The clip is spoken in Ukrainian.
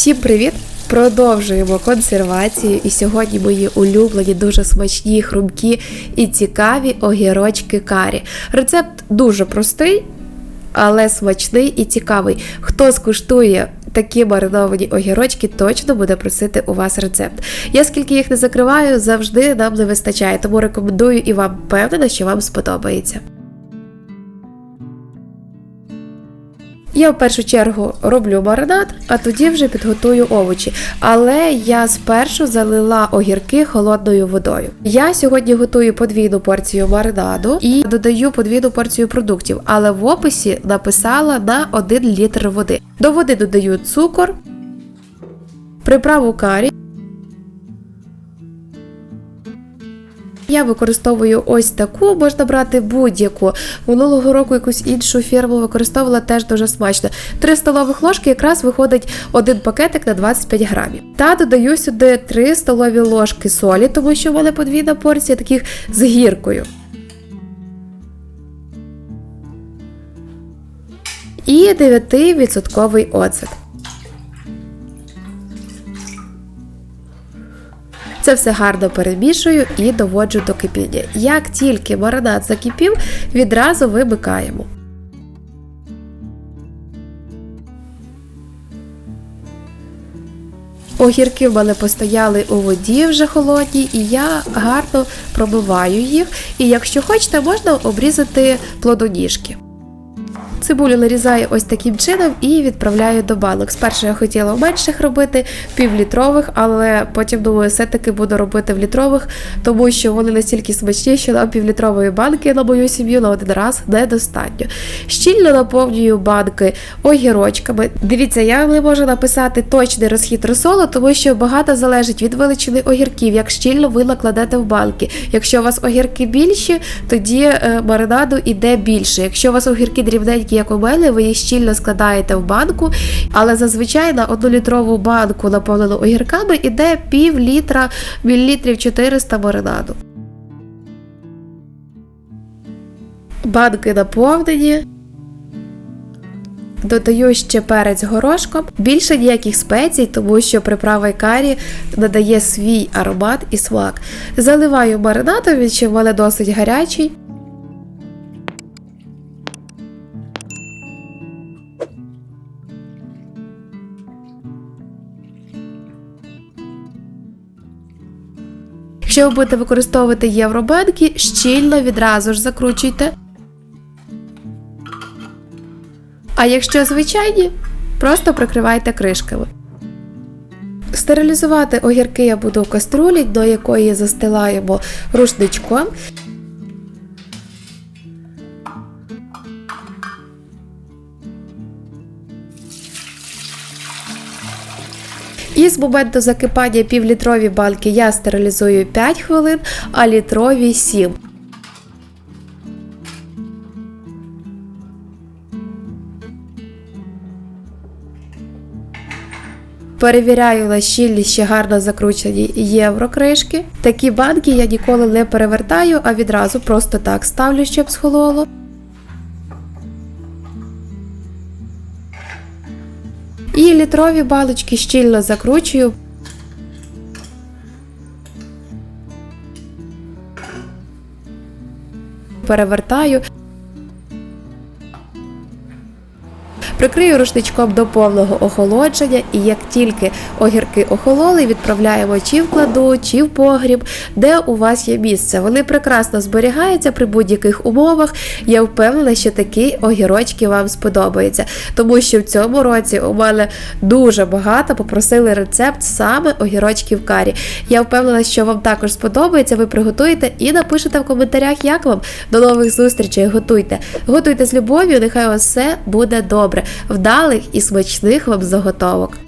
Всім привіт! Продовжуємо консервацію, і сьогодні мої улюблені, дуже смачні, хрумкі і цікаві огірочки карі. Рецепт дуже простий, але смачний і цікавий. Хто скуштує такі мариновані огірочки, точно буде просити у вас рецепт. Я скільки їх не закриваю, завжди нам не вистачає, тому рекомендую і вам впевнена, що вам сподобається. Я в першу чергу роблю маринад, а тоді вже підготую овочі. Але я спершу залила огірки холодною водою. Я сьогодні готую подвійну порцію маринаду і додаю подвійну порцію продуктів, але в описі написала на 1 літр води. До води додаю цукор, приправу карі. Я використовую ось таку, можна брати будь-яку. Минулого року якусь іншу фірму використовувала теж дуже смачно. 3 столових ложки якраз виходить один пакетик на 25 грамів. Та додаю сюди 3 столові ложки солі, тому що в мене подвійна порція таких з гіркою. І 9% оцет. Це все гарно перемішую і доводжу до кипіння. Як тільки маринад закипів, відразу вимикаємо. Огірки в мене постояли у воді вже холодній, і я гарно пробиваю їх. І якщо хочете, можна обрізати плодоніжки. Цибулю нарізаю ось таким чином і відправляю до банок. Спершу я хотіла менших робити, півлітрових, але потім думаю, все-таки буду робити в літрових, тому що вони настільки смачні, що нам півлітрової банки на мою сім'ю на один раз недостатньо. Щільно наповнюю банки огірочками. Дивіться, я не можу написати точний розхід розсолу, тому що багато залежить від величини огірків, як щільно ви накладете в банки. Якщо у вас огірки більші, тоді е, маринаду іде більше. Якщо у вас огірки дрібненькі, як у мене, ви їх щільно складаєте в банку, але зазвичай на однолітрову банку, наповнену огірками, іде пів літра мілілітрів 400 маринаду. Банки наповнені. Додаю ще перець горошком. Більше ніяких спецій, тому що приправа карі надає свій аромат і смак. Заливаю маринадом, він ще в мене досить гарячий. Якщо ви будете використовувати євробенки, щільно відразу ж закручуйте. А якщо звичайні, просто прикривайте кришками. Стерилізувати огірки я буду в каструлі, до якої застилаємо рушничком. І з моменту закипання півлітрові банки я стерилізую 5 хвилин, а літрові 7. Перевіряю на щільність ще гарно закручені єврокришки. Такі банки я ніколи не перевертаю, а відразу просто так ставлю, щоб схололо. Літрові балочки щільно закручую. Перевертаю. Прикрию рушничком до повного охолодження, і як тільки огірки охололи, відправляємо чи в кладу, чи в погріб, де у вас є місце. Вони прекрасно зберігаються при будь-яких умовах. Я впевнена, що такі огірочки вам сподобаються, тому що в цьому році у мене дуже багато попросили рецепт саме огірочків карі. Я впевнена, що вам також сподобається. Ви приготуєте і напишете в коментарях, як вам. До нових зустрічей. Готуйте. Готуйте з любов'ю, нехай у вас все буде добре. Вдалих і смачних вам заготовок.